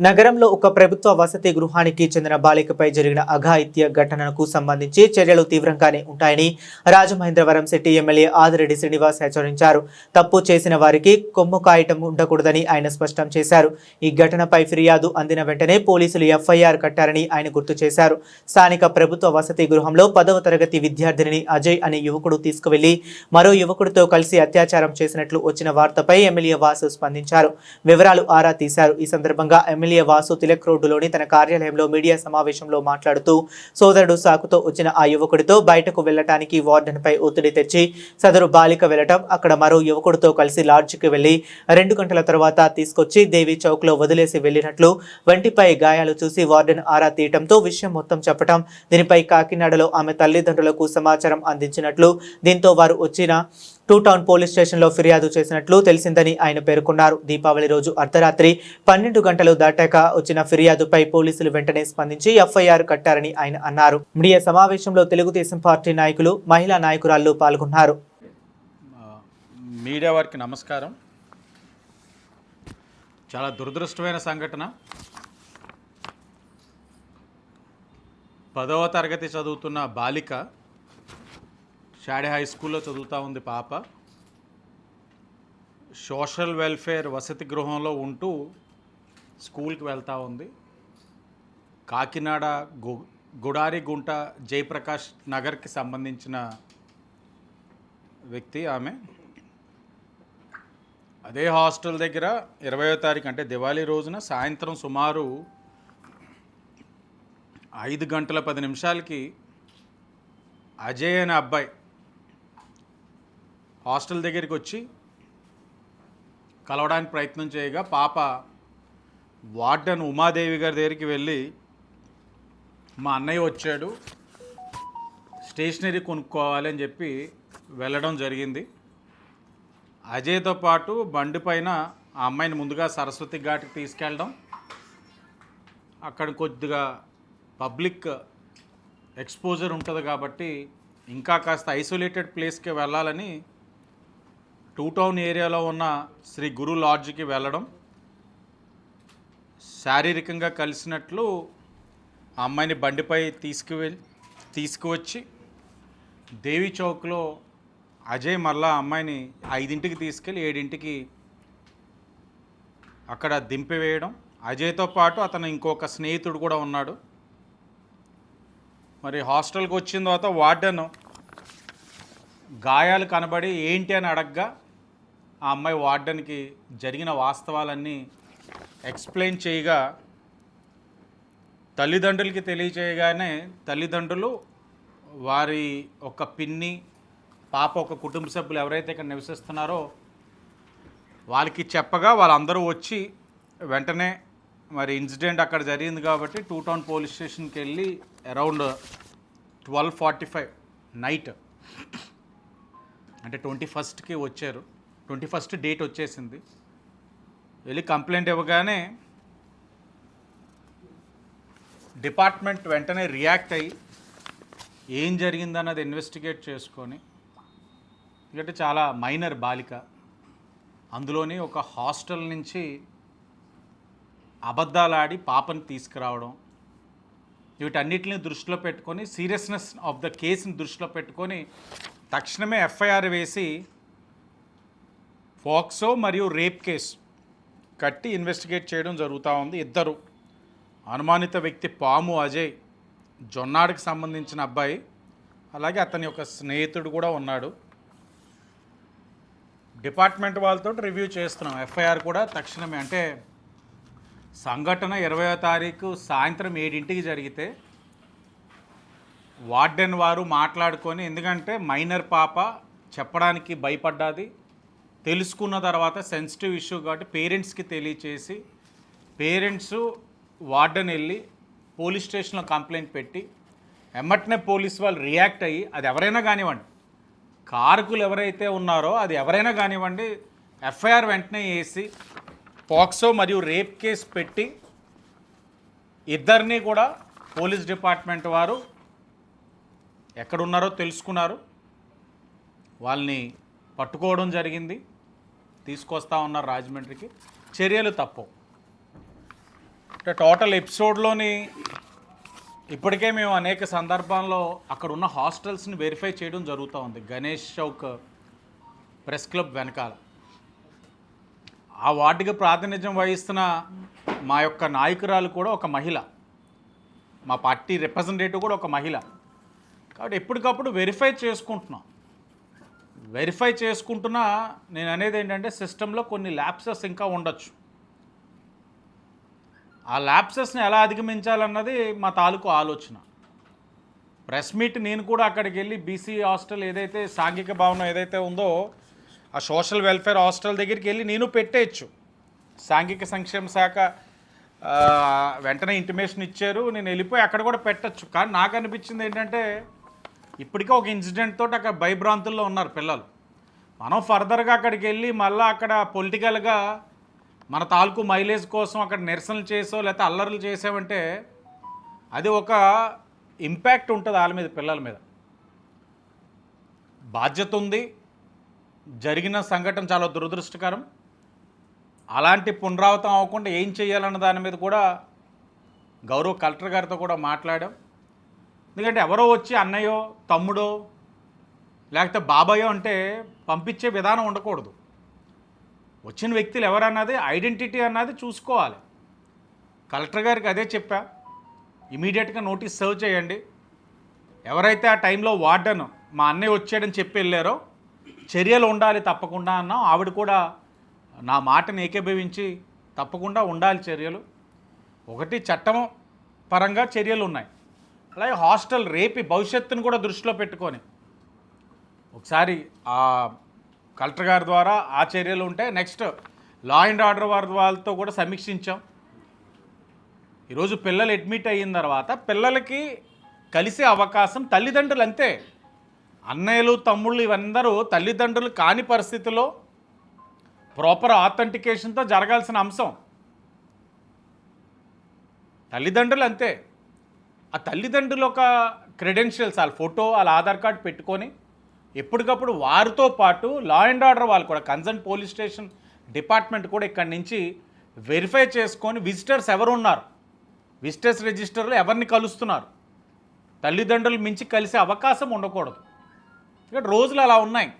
నగరంలో ఒక ప్రభుత్వ వసతి గృహానికి చెందిన బాలికపై జరిగిన అఘాయిత్య ఘటనకు సంబంధించి చర్యలు తీవ్రంగానే ఉంటాయని రాజమహేంద్రవరం సిటీ ఎమ్మెల్యే ఆదిరెడ్డి శ్రీనివాస్ హెచ్చరించారు. తప్పు చేసిన వారికి కొమ్ము కాయటం ఉండకూడదని ఆయన స్పష్టం చేశారు. ఈ ఘటనపై ఫిర్యాదు అందిన వెంటనే పోలీసులు ఎఫ్ఐఆర్ కట్టారని ఆయన గుర్తు చేశారు. స్థానిక ప్రభుత్వ వసతి గృహంలో పదవ తరగతి విద్యార్థినిని అజయ్ అనే యువకుడు తీసుకువెళ్ళి మరో యువకుడితో కలిసి అత్యాచారం చేసినట్లు వచ్చిన వార్తపై ఎమ్మెల్యే వాసు స్పందించారు. వివరాలు ఆరా తీశారు. ఈ సందర్భంగా ఎమ్మెల్యే వాసు తిలక్ రోడ్డులోని తన కార్యాలయంలో మీడియా సమావేశంలో మాట్లాడుతూ సోదరుడు సాకుతో వచ్చిన ఆ యువకుడితో బయటకు వెళ్ళటానికి వార్డెన్పై ఒత్తిడి తెచ్చి సదరు బాలిక వెళ్ళటం అక్కడ మరో యువకుడితో కలిసి లాడ్జికి వెళ్ళి రెండు గంటల తర్వాత తీసుకొచ్చి దేవి చౌక్లో వదిలేసి వెళ్ళినట్లు వంటిపై గాయాలు చూసి వార్డెన్ ఆరా తీయటంతో విషయం మొత్తం చెప్పటం దీనిపై కాకినాడలో ఆమె తల్లిదండ్రులకు సమాచారం అందించినట్లు దీంతో వారు వచ్చిన టూ టౌన్ పోలీస్ స్టేషన్లో ఫిర్యాదు చేసినట్లు తెలిసిందని ఆయన పేర్కొన్నారు. దీపావళి రోజు అర్ధరాత్రి పన్నెండు గంటలు దాటాక వచ్చిన ఫిర్యాదుపై పోలీసులు వెంటనే స్పందించి ఎఫ్ఐఆర్ కట్టారని ఆయన అన్నారు. మీడియా సమావేశంలో తెలుగుదేశం పార్టీ నాయకులు మహిళా నాయకురాళ్ళు పాల్గొన్నారు. మీడియా వారికి నమస్కారం. చాలా దురదృష్టమైన సంఘటన. పదవ తరగతి చదువుతున్న బాలిక షాడే హై స్కూల్లో చదువుతూ ఉంది పాప. సోషల్ వెల్ఫేర్ వసతి గృహంలో ఉంటూ స్కూల్కి వెళ్తూ ఉంది. కాకినాడ గు గుడారిగుంట జయప్రకాష్ నగర్కి సంబంధించిన వ్యక్తి ఆమె. అదే హాస్టల్ దగ్గర ఇరవయో తారీఖు అంటే దివాళీ రోజున సాయంత్రం సుమారు ఐదు గంటల పది నిమిషాలకి అజయ్ అనే అబ్బాయి హాస్టల్ దగ్గరికి వచ్చి కలవడానికి ప్రయత్నం చేయగా పాప వార్డెన్ ఉమాదేవి గారి దగ్గరికి వెళ్ళి మా అన్నయ్య వచ్చాడు స్టేషనరీ కొనుక్కోవాలి అని చెప్పి వెళ్ళడం జరిగింది. అజయ్తో పాటు బండి పైన ఆ అమ్మాయిని ముందుగా సరస్వతి ఘాట్కి తీసుకెళ్ళడం అక్కడ కొద్దిగా పబ్లిక్ ఎక్స్పోజర్ ఉంటుంది కాబట్టి ఇంకా కాస్త ఐసోలేటెడ్ ప్లేస్కి వెళ్ళాలని టూ టౌన్ ఏరియాలో ఉన్న శ్రీ గురు లాడ్జ్కి వెళ్ళడం శారీరకంగా కలిసినట్లు ఆ అమ్మాయిని బండిపై తీసుకువెళ్ళి తీసుకువచ్చి దేవి చౌక్లో అజయ్ మళ్ళా అమ్మాయిని ఐదింటికి తీసుకెళ్ళి ఏడింటికి అక్కడ దింపివేయడం. అజయ్తో పాటు అతను ఇంకొక స్నేహితుడు కూడా ఉన్నాడు. మరి హాస్టల్కి వచ్చిన తర్వాత వార్డెన్ గాయాలు కనబడి ఏంటి అని అడగ్గా ఆ అమ్మాయి వార్డెన్కి జరిగిన వాస్తవాలన్నీ ఎక్స్ప్లెయిన్ చేయగా తల్లిదండ్రులకి తెలియచేయగానే తల్లిదండ్రులు వారి ఒక పిన్ని పాప ఒక కుటుంబ సభ్యులు ఎవరైతే ఇక్కడ నివసిస్తున్నారో వాళ్ళకి చెప్పగా వాళ్ళందరూ వచ్చి వెంటనే మరి ఇన్సిడెంట్ అక్కడ జరిగింది కాబట్టి టూ టౌన్ పోలీస్ స్టేషన్కి వెళ్ళి around twelve forty five night అంటే ట్వంటీ ఫస్ట్కి వచ్చారు. ట్వంటీ ఫస్ట్ డేట్ వచ్చేసింది. వెళ్ళి కంప్లైంట్ ఇవ్వగానే డిపార్ట్మెంట్ వెంటనే రియాక్ట్ అయ్యి ఏం జరిగిందన్నది ఇన్వెస్టిగేట్ చేసుకొని ఎందుకంటే చాలా మైనర్ బాలిక అందులోని ఒక హాస్టల్ నుంచి అబద్ధాలాడి పాపని తీసుకురావడం వీటన్నిటిని దృష్టిలో పెట్టుకొని సీరియస్నెస్ ఆఫ్ ద కేసుని దృష్టిలో పెట్టుకొని తక్షణమే ఎఫ్ఐఆర్ వేసి పోక్సో మరియు రేప్ కేసు కట్టి ఇన్వెస్టిగేట్ చేయడం జరుగుతూ ఉంది. ఇద్దరు అనుమానిత వ్యక్తి పాము అజయ్ జొన్నాడికి సంబంధించిన అబ్బాయి అలాగే అతని యొక్క స్నేహితుడు కూడా ఉన్నాడు. డిపార్ట్మెంట్ వాళ్ళతో రివ్యూ చేస్తున్నాం. ఎఫ్ఐఆర్ కూడా తక్షణమే. అంటే సంఘటన ఇరవయో తారీఖు సాయంత్రం ఏడింటికి జరిగితే వార్డెన్ వారు మాట్లాడుకొని ఎందుకంటే మైనర్ పాప చెప్పడానికి భయపడ్డాది. తెలుసుకున్న తర్వాత సెన్సిటివ్ ఇష్యూ కాబట్టి పేరెంట్స్కి తెలియచేసి పేరెంట్స్ వార్డెన్ వెళ్ళి పోలీస్ స్టేషన్లో కంప్లైంట్ పెట్టి ఎమ్మటనే పోలీస్ వాళ్ళు రియాక్ట్ అయ్యి అది ఎవరైనా కానివ్వండి కారకులు ఎవరైతే ఉన్నారో అది ఎవరైనా కానివ్వండి ఎఫ్ఐఆర్ వెంటనే వేసి పాక్సో మరియు రేప్ కేసు పెట్టి ఇద్దరిని కూడా పోలీస్ డిపార్ట్మెంట్ వారు ఎక్కడున్నారో తెలుసుకున్నారు. వాళ్ళని పట్టుకోవడం జరిగింది. తీసుకొస్తా ఉన్నారు రాజమండ్రికి. చర్యలు తప్పు. అంటే టోటల్ ఎపిసోడ్లోని ఇప్పటికే మేము అనేక సందర్భాల్లో అక్కడ ఉన్న హాస్టల్స్ని వెరిఫై చేయడం జరుగుతూ ఉంది. గణేష్ చౌక్ ప్రెస్ క్లబ్ వెనకాల. ఆ వార్డుకి ప్రాతినిధ్యం వహిస్తున్న మా యొక్క నాయకురాలు కూడా ఒక మహిళ. మా పార్టీ రిప్రజెంటేటివ్ కూడా ఒక మహిళ. కాబట్టి ఎప్పటికప్పుడు వెరిఫై చేసుకుంటున్నాం. వెరిఫై చేసుకుంటున్నా నేను అనేది ఏంటంటే సిస్టంలో కొన్ని ల్యాప్సెస్ ఇంకా ఉండొచ్చు. ఆ ల్యాప్సెస్ని ఎలా అధిగమించాలన్నది మా తాలూకు ఆలోచన. ప్రెస్ మీట్ నేను కూడా అక్కడికి వెళ్ళి బీసీ హాస్టల్ ఏదైతే సాంఘిక భవనం ఏదైతే ఉందో ఆ సోషల్ వెల్ఫేర్ హాస్టల్ దగ్గరికి వెళ్ళి నేను పెట్టేయచ్చు. సాంఘిక సంక్షేమ శాఖ వెంటనే ఇంటిమేషన్ ఇచ్చారు. నేను వెళ్ళిపోయి అక్కడ కూడా పెట్టచ్చు. కానీ నాకు అనిపించింది ఏంటంటే ఇప్పటికే ఒక ఇన్సిడెంట్ తోటి అక్కడ భయభ్రాంతుల్లో ఉన్నారు పిల్లలు. మనం ఫర్దర్గా అక్కడికి వెళ్ళి మళ్ళీ అక్కడ పొలిటికల్గా మన తాలూకు మైలేజ్ కోసం అక్కడ నిరసనలు చేసో లేకపోతే అల్లర్లు చేసామంటే అది ఒక ఇంపాక్ట్ ఉంటుంది వాళ్ళ మీద పిల్లల మీద. బాధ్యత ఉంది. జరిగిన సంఘటన చాలా దురదృష్టకరం. అలాంటి పునరావృతం అవ్వకుండా ఏం చేయాలన్న దాని మీద కూడా గౌరవ కలెక్టర్ గారితో కూడా మాట్లాడాం. ఎందుకంటే ఎవరో వచ్చి అన్నయ్యో తమ్ముడో లేకపోతే బాబాయో అంటే పంపించే విధానం ఉండకూడదు. వచ్చిన వ్యక్తులు ఎవరన్నది ఐడెంటిటీ అన్నది చూసుకోవాలి. కలెక్టర్ గారికి అదే చెప్పా ఇమీడియట్గా నోటీస్ సర్వ్ చేయండి. ఎవరైతే ఆ టైంలో వార్డన్ మా అన్నయ్య వచ్చాడని చెప్పి వెళ్ళారో చర్యలు ఉండాలి తప్పకుండా అన్నాం ఆవిడ కూడా నా మాటను ఏకీభవించి తప్పకుండా ఉండాలి చర్యలు. ఒకటి చట్టం పరంగా చర్యలు ఉన్నాయి. అలాగే హాస్టల్ రేపి భవిష్యత్తును కూడా దృష్టిలో పెట్టుకొని. ఒకసారి ఆ కలెక్టర్ గారి ద్వారా ఆ చర్యలు ఉంటే నెక్స్ట్ లా అండ్ ఆర్డర్ వారి వాళ్ళతో కూడా సమీక్షించాం. ఈరోజు పిల్లలు అడ్మిట్ అయిన తర్వాత పిల్లలకి కలిసే అవకాశం తల్లిదండ్రులు అంతే. అన్నయ్యలు తమ్ముళ్ళు ఇవందరూ తల్లిదండ్రులు కాని పరిస్థితిలో ప్రాపర్ ఆథెంటికేషన్తో జరగాల్సిన అంశం. తల్లిదండ్రులు అంతే. ఆ తల్లిదండ్రుల ఒక క్రెడెన్షియల్స్ వాళ్ళ ఫోటో వాళ్ళ ఆధార్ కార్డు పెట్టుకొని ఎప్పటికప్పుడు వారితో పాటు లా అండ్ ఆర్డర్ వాళ్ళు కూడా కన్సర్న్ పోలీస్ స్టేషన్ డిపార్ట్మెంట్ కూడా ఇక్కడి నుంచి వెరిఫై చేసుకొని విజిటర్స్ ఎవరు ఉన్నారు విజిటర్స్ రిజిస్టర్లో ఎవరిని కలుస్తున్నారు? తల్లిదండ్రులు మించి కలిసే అవకాశం ఉండకూడదు. ఇక్కడ రోజులు అలా ఉన్నాయి.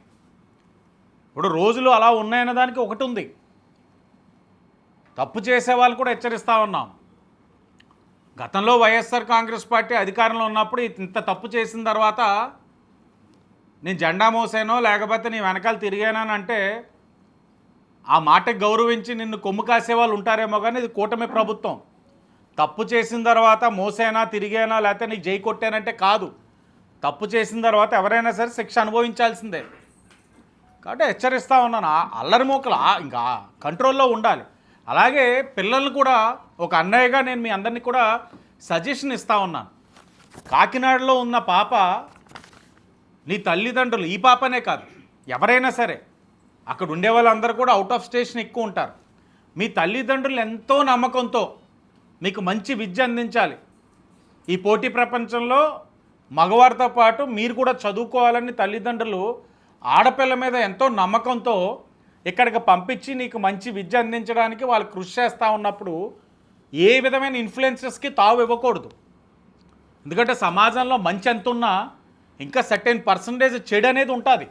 ఇప్పుడు రోజులు అలా ఉన్నాయన్న దానికి ఒకటి ఉంది. తప్పు చేసే వాళ్ళు కూడా హెచ్చరిస్తూ ఉన్నాం. గతంలో వైఎస్ఆర్ కాంగ్రెస్ పార్టీ అధికారంలో ఉన్నప్పుడు ఇంత తప్పు చేసిన తర్వాత నేను జెండా మోసానో లేకపోతే నీ వెనకాల తిరిగానంటే ఆ మాటకి గౌరవించి నిన్ను కొమ్ము కాసే వాళ్ళు ఉంటారేమో కానీ ఇది కూటమి ప్రభుత్వం. తప్పు చేసిన తర్వాత మోసేనా తిరిగేనా లేకపోతే నీకు జై కొట్టానంటే కాదు. తప్పు చేసిన తర్వాత ఎవరైనా సరే శిక్ష అనుభవించాల్సిందే. కాబట్టి హెచ్చరిస్తూ ఉన్నాను. అల్లరి మూకలు ఇంకా కంట్రోల్లో ఉండాలి. అలాగే పిల్లల్ని కూడా ఒక అన్నయ్యగా నేను మీ అందరినీ కూడా సజెషన్ ఇస్తూ ఉన్నాను కాకినాడలో ఉన్న పాప నీ తల్లిదండ్రులు ఈ పాపనే కాదు ఎవరైనా సరే అక్కడ ఉండే వాళ్ళందరూ కూడా అవుట్ ఆఫ్ స్టేషన్ ఎక్కువ ఉంటారు. మీ తల్లిదండ్రులు ఎంతో నమ్మకంతో మీకు మంచి విద్య అందించాలి. ఈ పోటీ ప్రపంచంలో మగవారితో పాటు మీరు కూడా చదువుకోవాలని తల్లిదండ్రులు ఆడపిల్ల మీద ఎంతో నమ్మకంతో ఇక్కడికి పంపించి నీకు మంచి విద్య అందించడానికి వాళ్ళు కృషి చేస్తూ ఉన్నప్పుడు ఏ విధమైన ఇన్ఫ్లుయెన్సెస్కి తావు ఇవ్వకూడదు. ఎందుకంటే సమాజంలో మంచి ఎంత ఉన్నా ఇంకా సర్టెన్ పర్సంటేజ్ చెడు అనేది ఉంటుంది.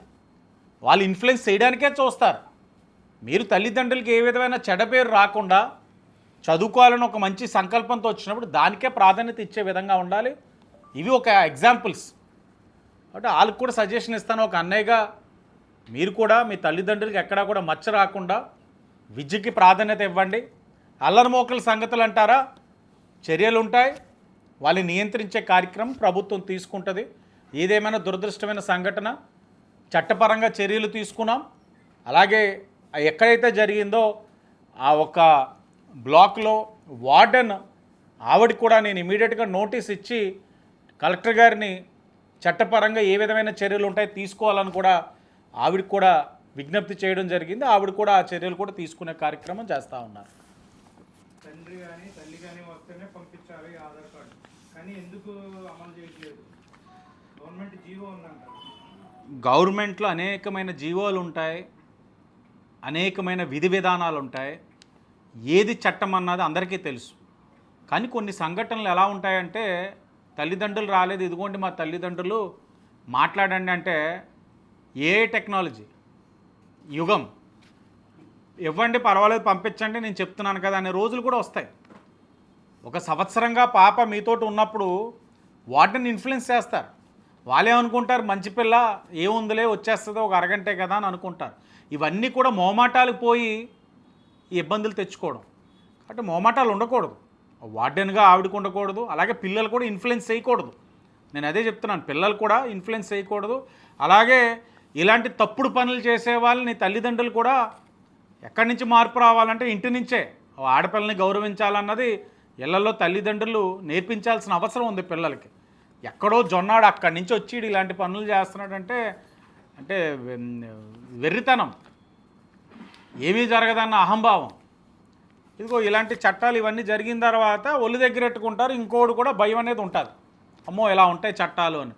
వాళ్ళు ఇన్ఫ్లుయెన్స్ చేయడానికే చూస్తారు. మీరు తల్లిదండ్రులకి ఏ విధమైన చెడ పేరు రాకుండా చదువుకోవాలని ఒక మంచి సంకల్పంతో వచ్చినప్పుడు దానికే ప్రాధాన్యత ఇచ్చే విధంగా ఉండాలి. ఇవి ఒక ఎగ్జాంపుల్స్ కాబట్టి వాళ్ళకి కూడా సజెషన్ ఇస్తాను. ఒక అన్నయ్యగా మీరు కూడా మీ తల్లిదండ్రులకి ఎక్కడా కూడా మచ్చ రాకుండా విద్యకి ప్రాధాన్యత ఇవ్వండి. అల్లరిమోకల సంగతులు అంటారా? చర్యలు ఉంటాయి వాళ్ళని నియంత్రించే కార్యక్రమం ప్రభుత్వం తీసుకుంటుంది. ఏదేమైనా దురదృష్టమైన సంఘటన చట్టపరంగా చర్యలు తీసుకున్నాం. అలాగే ఎక్కడైతే జరిగిందో ఆ ఒక బ్లాక్లో వార్డెన్ ఆవిడ కూడా నేను ఇమీడియట్గా నోటీస్ ఇచ్చి కలెక్టర్ గారిని చట్టపరంగా ఏ విధమైన చర్యలు ఉంటాయి తీసుకోవాలని కూడా ఆవిడ కూడా విజ్ఞప్తి చేయడం జరిగింది. ఆవిడ కూడా ఆ చర్యలు కూడా తీసుకునే కార్యక్రమం చేస్తూ ఉన్నారు. తండ్రి కానీ తల్లి కానీ వస్తేనే పంపించాలి ఆధార్ కార్డు. కానీ ఎందుకు అమలు చేయట్లేదు? గవర్నమెంట్ జీవో ఉందంట. గవర్నమెంట్లో అనేకమైన జీవోలు ఉంటాయి అనేకమైన విధి విధానాలు ఉంటాయి. ఏది చట్టం అన్నది అందరికీ తెలుసు. కానీ కొన్ని సంఘటనలు ఎలా ఉంటాయంటే తల్లిదండ్రులు రాలేదు ఇదిగోండి మా తల్లిదండ్రులు మాట్లాడండి అంటే ఏ టెక్నాలజీ యుగం ఇవ్వండి పర్వాలేదు పంపించండి నేను చెప్తున్నాను కదా అనే రోజులు కూడా వస్తాయి. ఒక సంవత్సరంగా పాప మీతోటి ఉన్నప్పుడు వాటిని ఇన్ఫ్లుయెన్స్ చేస్తారు. వాళ్ళు ఏమనుకుంటారు? మంచి పిల్ల ఏముందిలే వచ్చేస్తుందో ఒక అరగంటే కదా అని అనుకుంటారు. ఇవన్నీ కూడా మోమాటాలు పోయి ఇబ్బందులు తెచ్చుకోవడం. కాబట్టి మోమాటాలు ఉండకూడదు. వార్డెన్గా ఆవిడకు ఉండకూడదు అలాగే పిల్లలు కూడా ఇన్ఫ్లుయెన్స్ చేయకూడదు. నేను అదే చెప్తున్నాను పిల్లలు కూడా ఇన్ఫ్లుయెన్స్ చేయకూడదు. అలాగే ఇలాంటి తప్పుడు పనులు చేసే వాళ్ళని తల్లిదండ్రులు కూడా ఎక్కడి నుంచి మార్పు రావాలంటే ఇంటి నుంచే. ఆడపిల్లని గౌరవించాలన్నది ఇళ్ళలో తల్లిదండ్రులు నేర్పించాల్సిన అవసరం ఉంది పిల్లలకి. ఎక్కడో జొన్నాడు అక్కడి నుంచి వచ్చిడు ఇలాంటి పనులు చేస్తున్నాడంటే అంటే వెన్- వెర్రితనం. ఏమీ జరగదన్న అహంభావం. ఇదిగో ఇలాంటి చట్టాలు ఇవన్నీ జరిగిన తర్వాత ఒళ్ళు దగ్గర పెట్టుకుంటారు ఇంకోడు కూడా భయం అనేది ఉంటుంది. అమ్మో ఇలా ఉంటాయి చట్టాలు అని.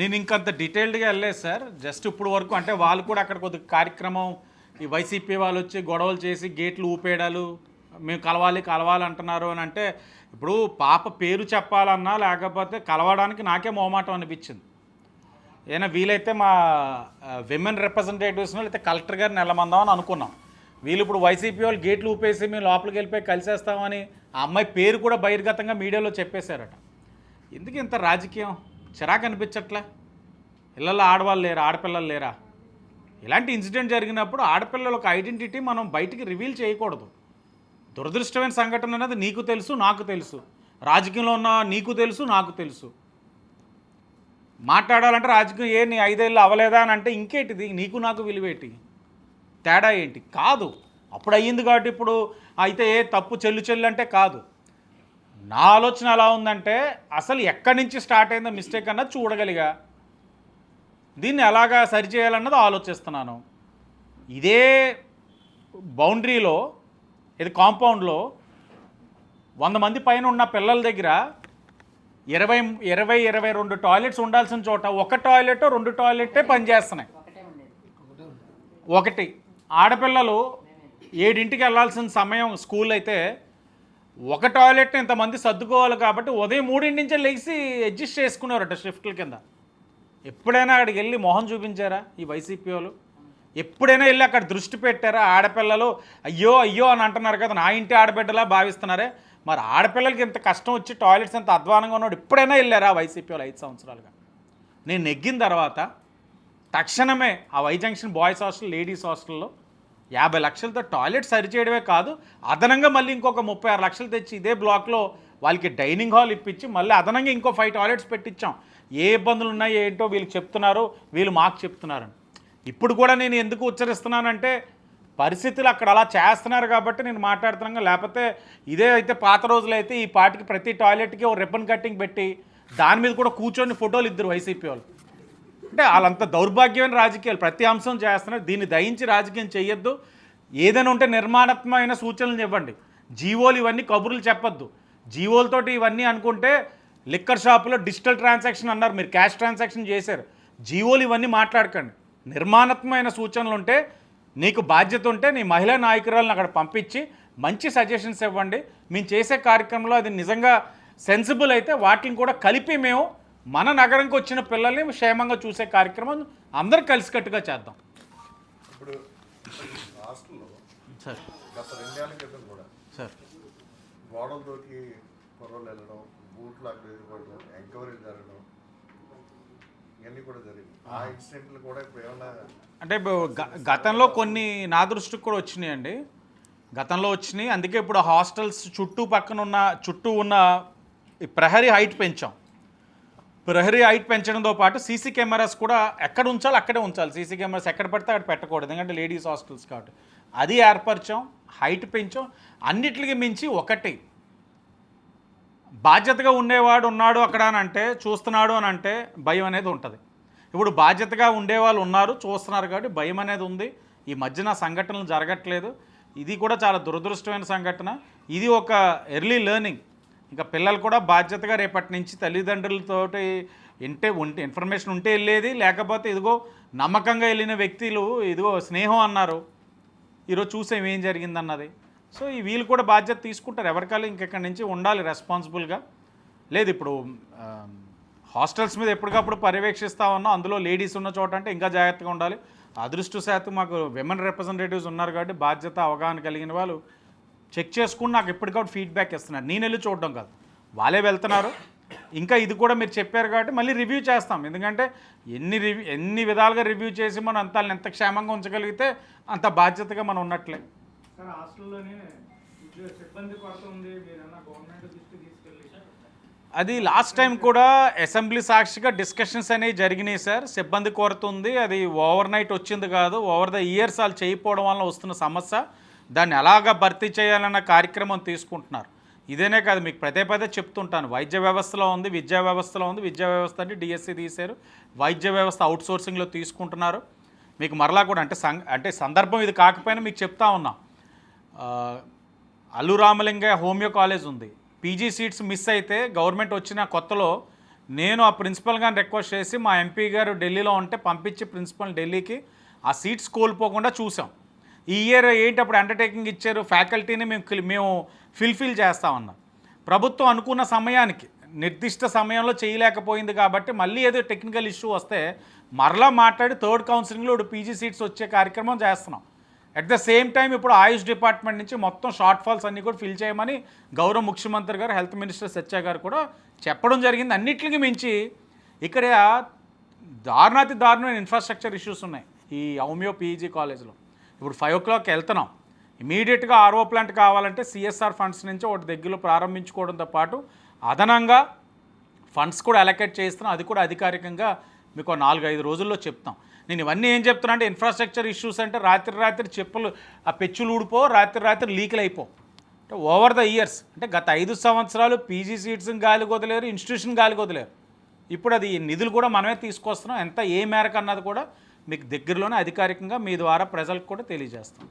నేను ఇంకంత డీటెయిల్డ్గా వెళ్ళలేదు సార్ జస్ట్ ఇప్పుడు వరకు అంటే వాళ్ళు కూడా అక్కడ కొద్ది కార్యక్రమం ఈ వైసీపీ వాళ్ళు వచ్చి గొడవలు చేసి గేట్లు ఊపేయడాలు మేము కలవాలి కలవాలి అంటున్నారు అని అంటే ఇప్పుడు పాప పేరు చెప్పాలన్నా లేకపోతే కలవడానికి నాకే మొహమాటం అనిపించింది. ఏమైనా వీలైతే మా విమెన్ రిప్రజెంటేటివ్స్ని లేకపోతే కలెక్టర్ గారిని వెళ్ళమందామని అనుకున్నాం. వీళ్ళు ఇప్పుడు వైసీపీ వాళ్ళు గేట్లు ఊపేసి మేము లోపలికి వెళ్ళిపోయి కలిసేస్తామని ఆ అమ్మాయి పేరు కూడా బహిర్గతంగా మీడియాలో చెప్పేశారట. ఎందుకు ఇంత రాజకీయం? చిరాకు అనిపించట్లే. ఇళ్ళల్లో ఆడవాళ్ళు లేరా ఆడపిల్లలు లేరా? ఇలాంటి ఇన్సిడెంట్ జరిగినప్పుడు ఆడపిల్లల ఒక ఐడెంటిటీ మనం బయటికి రివీల్ చేయకూడదు. దురదృష్టమైన సంఘటన అనేది నీకు తెలుసు నాకు తెలుసు. రాజకీయంలో ఉన్న నీకు తెలుసు నాకు తెలుసు. మాట్లాడాలంటే రాజకీయం ఏ నీ ఐదేళ్ళు అవ్వలేదా అని అంటే ఇంకేటిది? నీకు నాకు విలువేటి? తేడా ఏంటి? కాదు. అప్పుడు అయ్యింది కాబట్టి ఇప్పుడు అయితే ఏ తప్పు చెల్లు చెల్లు అంటే కాదు. నా ఆలోచన ఎలా ఉందంటే అసలు ఎక్కడి నుంచి స్టార్ట్ అయిందో మిస్టేక్ అన్నది చూడగలిగా. దీన్ని ఎలాగా సరిచేయాలన్నది ఆలోచిస్తున్నాను. ఇదే బౌండరీలో ఇది కాంపౌండ్లో వంద మంది పైన ఉన్న పిల్లల దగ్గర ఇరవై ఇరవై ఇరవై రెండు టాయిలెట్స్ ఉండాల్సిన చోట ఒక టాయిలెట్ రెండు టాయిలెట్టే పనిచేస్తున్నాయి. ఒకటి ఆడపిల్లలు ఏడింటికి వెళ్ళాల్సిన సమయం స్కూల్ అయితే ఒక టాయిలెట్ ఇంతమంది సర్దుకోవాలి కాబట్టి ఉదయం మూడింటి నుంచే లేచి అడ్జస్ట్ చేసుకున్నారట షిఫ్ట్ల కింద. ఎప్పుడైనా అక్కడికి వెళ్ళి మొహం చూపించారా ఈ వైసీపీ వాళ్ళు ఎప్పుడైనా వెళ్ళి అక్కడ దృష్టి పెట్టారా? ఆడపిల్లలు అయ్యో అయ్యో అని అంటున్నారు కదా నా ఇంటి ఆడబిడ్డలా భావిస్తున్నారే? మరి ఆడపిల్లలకి ఇంత కష్టం వచ్చి టాయిలెట్స్ ఎంత అధ్వానంగా ఉన్నాడు ఎప్పుడైనా వెళ్ళారా వైసీపీ వాళ్ళు ఐదు సంవత్సరాలుగా? నేను నెగ్గిన తర్వాత తక్షణమే ఆ Y junction boys hostel ladies హాస్టల్లో యాభై లక్షలతో టాయిలెట్ సరిచేయడమే కాదు అదనంగా మళ్ళీ ఇంకొక ముప్పై ఆరు లక్షలు తెచ్చి ఇదే బ్లాక్లో వాళ్ళకి డైనింగ్ హాల్ ఇప్పించి మళ్ళీ అదనంగా ఇంకో ఫైవ్ టాయిలెట్స్ పెట్టించాం. ఏ ఇబ్బందులు ఉన్నాయి ఏంటో వీళ్ళకి చెప్తున్నారు వీళ్ళు మాకు చెప్తున్నారని ఇప్పుడు కూడా నేను ఎందుకు ఉచ్చరిస్తున్నానంటే పరిస్థితులు అక్కడ అలా చేస్తున్నారు కాబట్టి నేను మాట్లాడుతున్నాను. లేకపోతే ఇదే అయితే పాత రోజులైతే ఈ పాటికి ప్రతి టాయిలెట్కి ఓ రిబ్బన్ కటింగ్ పెట్టి దాని మీద కూడా కూర్చొని ఫోటోలు ఇద్దరు వైసీపీ వాళ్ళు. అంటే వాళ్ళంత దౌర్భాగ్యమైన రాజకీయాలు ప్రతి అంశం చేస్తున్నారు. దీన్ని దయించి రాజకీయం చేయొద్దు. ఏదైనా ఉంటే నిర్మాణాత్మకమైన సూచనలు ఇవ్వండి. జీవోలు ఇవన్నీ కబుర్లు చెప్పొద్దు. జీవోలతోటి ఇవన్నీ అనుకుంటే లిక్కర్ షాపులో డిజిటల్ ట్రాన్సాక్షన్ అన్నారు. మీరు క్యాష్ ట్రాన్సాక్షన్ చేశారు. జీవోలు ఇవన్నీ మాట్లాడకండి. నిర్మాణాత్మకమైన సూచనలు ఉంటే నీకు బాధ్యత ఉంటే నీ మహిళా నాయకురాలను అక్కడ పంపించి మంచి సజెషన్స్ ఇవ్వండి. మేము చేసే కార్యక్రమంలో అది నిజంగా సెన్సిబుల్ అయితే వాటిని కూడా కలిపి మేము మన నగరంకి వచ్చిన పిల్లల్ని క్షేమంగా చూసే కార్యక్రమం అందరు కలిసికట్టుగా చేద్దాం. ఇప్పుడు హాస్టల్లో సార్. గత రెండేళ్ళ క్రితం కూడా సార్. గోడలతోటి పొరలు వెళ్ళడం బూట్లు అక్కడ ఎదుర్కోవడం ఎంక్వైరీ జరగడం ఇవన్నీ కూడా జరిగింది. ఆ ఇన్సిడెంట్లు కూడా ఇప్పుడు అంటే గతంలో కొన్ని నా దృష్టికి కూడా వచ్చినాయండి గతంలో వచ్చినాయి. అందుకే ఇప్పుడు హాస్టల్స్ చుట్టూ పక్కన ఉన్న చుట్టూ ఉన్న ఈ ప్రహరీ హైట్ పెంచాం. ప్రహరీ హైట్ పెంచడంతో పాటు సీసీ కెమెరాస్ కూడా ఎక్కడ ఉంచాలి అక్కడే ఉంచాలి. సీసీ కెమెరాస్ ఎక్కడ పడితే అక్కడ పెట్టకూడదు. ఎందుకంటే లేడీస్ హాస్టల్స్ కాబట్టి. అది ఏర్పరిచాం హైట్ పెంచాం అన్నిటికి మించి ఒకటి. బాధ్యతగా ఉండేవాడు ఉన్నాడు అక్కడ అని అంటే చూస్తున్నాడు అని అంటే భయం అనేది ఉంటుంది. ఇప్పుడు బాధ్యతగా ఉండేవాళ్ళు ఉన్నారు చూస్తున్నారు కాబట్టి భయం అనేది ఉంది. ఈ మధ్యన సంఘటనలు జరగట్లేదు. ఇది కూడా చాలా దురదృష్టమైన సంఘటన. ఇది ఒక ఎర్లీ లెర్నింగ్ ఇంకా పిల్లలు కూడా బాధ్యతగా రేపటి నుంచి తల్లిదండ్రులతోటి ఇంటే ఉంటే ఇన్ఫర్మేషన్ ఉంటే వెళ్ళేది లేకపోతే ఇదిగో నమ్మకంగా వెళ్ళిన వ్యక్తులు ఇదిగో స్నేహం అన్నారు. ఈరోజు చూసాం ఏం జరిగిందన్నది. సో ఈ వీళ్ళు కూడా బాధ్యత తీసుకుంటారు. ఎవరికాలు ఇంకెక్కడి నుంచి ఉండాలి రెస్పాన్సిబుల్గా. లేదు ఇప్పుడు హాస్టల్స్ మీద ఎప్పటికప్పుడు పర్యవేక్షిస్తూ ఉన్నాం అందులో లేడీస్ ఉన్న చోట అంటే ఇంకా జాగ్రత్తగా ఉండాలి. అదృష్టశాత్తు మాకు విమెన్ రిప్రజెంటేటివ్స్ ఉన్నారు కాబట్టి బాధ్యత అవగాహన కలిగిన వాళ్ళు చెక్ చేసుకుని నాకు ఎప్పటికప్పుడు ఫీడ్బ్యాక్ ఇస్తున్నారు. నేను వెళ్ళి చూడడం కాదు. వాళ్ళే వెళ్తున్నారు. ఇంకా ఇది కూడా మీరు చెప్పారు కాబట్టి మళ్ళీ రివ్యూ చేస్తాం. ఎందుకంటే ఎన్ని రివ్యూ ఎన్ని విధాలుగా రివ్యూ చేసి మనం అంత ఎంత క్షేమంగా ఉంచగలిగితే అంత బాధ్యతగా మనం ఉన్నట్లే. అది లాస్ట్ టైం కూడా అసెంబ్లీ సాక్షిగా డిస్కషన్స్ అనేవి జరిగినాయి సార్. సిబ్బంది కొరత ఉంది. అది ఓవర్ నైట్ వచ్చింది కాదు. ఓవర్ ద ఇయర్స్ వాళ్ళు చేయకపోవడం వల్ల వస్తున్న సమస్య. దాన్ని ఎలాగ భర్తీ చేయాలన్న కార్యక్రమం తీసుకుంటున్నారు. ఇదేనే కాదు మీకు పదే పదే చెప్తుంటాను. వైద్య వ్యవస్థలో ఉంది విద్యా వ్యవస్థలో ఉంది విద్యా వ్యవస్థ అంటే డిఎస్సి తీశారు. వైద్య వ్యవస్థ అవుట్సోర్సింగ్లో తీసుకుంటున్నారు. మీకు మరలా కూడా అంటే సం అంటే సందర్భం ఇది కాకపోయినా మీకు చెప్తా ఉన్నా. అల్లు రామలింగయ్య హోమియో కాలేజ్ ఉంది. పీజీ సీట్స్ మిస్ అయితే గవర్నమెంట్ వచ్చిన కొత్తలో నేను ఆ ప్రిన్సిపల్ గారిని రిక్వెస్ట్ చేసి మా ఎంపీ గారు ఢిల్లీలో ఉంటే పంపించి ప్రిన్సిపల్ ఢిల్లీకి ఆ సీట్స్ కోల్పోకుండా చూసాం ఈ ఇయర్ ఏంటి అప్పుడు అండర్టేకింగ్ ఇచ్చారు ఫ్యాకల్టీని మేము మేము ఫిల్ఫిల్ చేస్తామన్నాం ప్రభుత్వం అనుకున్న సమయానికి నిర్దిష్ట సమయంలో చేయలేకపోయింది కాబట్టి మళ్ళీ ఏదో టెక్నికల్ ఇష్యూ వస్తే మరలా మాట్లాడి థర్డ్ కౌన్సిలింగ్లో ఇప్పుడు పీజీ సీట్స్ వచ్చే కార్యక్రమం చేస్తున్నాం. అట్ ద సేమ్ టైం ఇప్పుడు ఆయుష్ డిపార్ట్మెంట్ నుంచి మొత్తం షార్ట్ ఫాల్స్ అన్నీ కూడా ఫిల్ చేయమని గౌరవ ముఖ్యమంత్రి గారు హెల్త్ మినిస్టర్ సత్య గారు కూడా చెప్పడం జరిగింది. అన్నిటికి మించి ఇక్కడ దారుణాతి దారుణమైన ఇన్ఫ్రాస్ట్రక్చర్ ఇష్యూస్ ఉన్నాయి. ఈ హోమియో పీజీ కాలేజ్లో ఇప్పుడు ఫైవ్ ఓ క్లాక్ వెళ్తున్నాం. ఇమీడియట్గా ఆర్ఓ ప్లాంట్ కావాలంటే సిఎస్ఆర్ ఫండ్స్ నుంచి ఒకటి దగ్గరలో ప్రారంభించుకోవడంతో పాటు అదనంగా ఫండ్స్ కూడా అలొకేట్ చేస్తున్నాం అది కూడా అధికారికంగా మీకు నాలుగు ఐదు రోజుల్లో చెప్తాం. నేను ఇవన్నీ ఏం చెప్తున్నా అంటే ఇన్ఫ్రాస్ట్రక్చర్ ఇష్యూస్ అంటే రాత్రి రాత్రి చెప్పులు ఆ పెచ్చులు ఊడిపో రాత్రి రాత్రి లీకులు అయిపో. అంటే ఓవర్ ద ఇయర్స్ అంటే గత ఐదు సంవత్సరాలు పీజీ సీట్స్ గాలి వదిలేరు ఇన్స్టిట్యూషన్ గాలి వదిలేరు ఇప్పుడు అది నిధులు కూడా మనమే తీసుకొస్తున్నాం. ఎంత ఏ మేరకు అన్నది కూడా మీకు దగ్గరలోనే అధికారికంగా మీ ద్వారా ప్రజలకు కూడా తెలియజేస్తాం.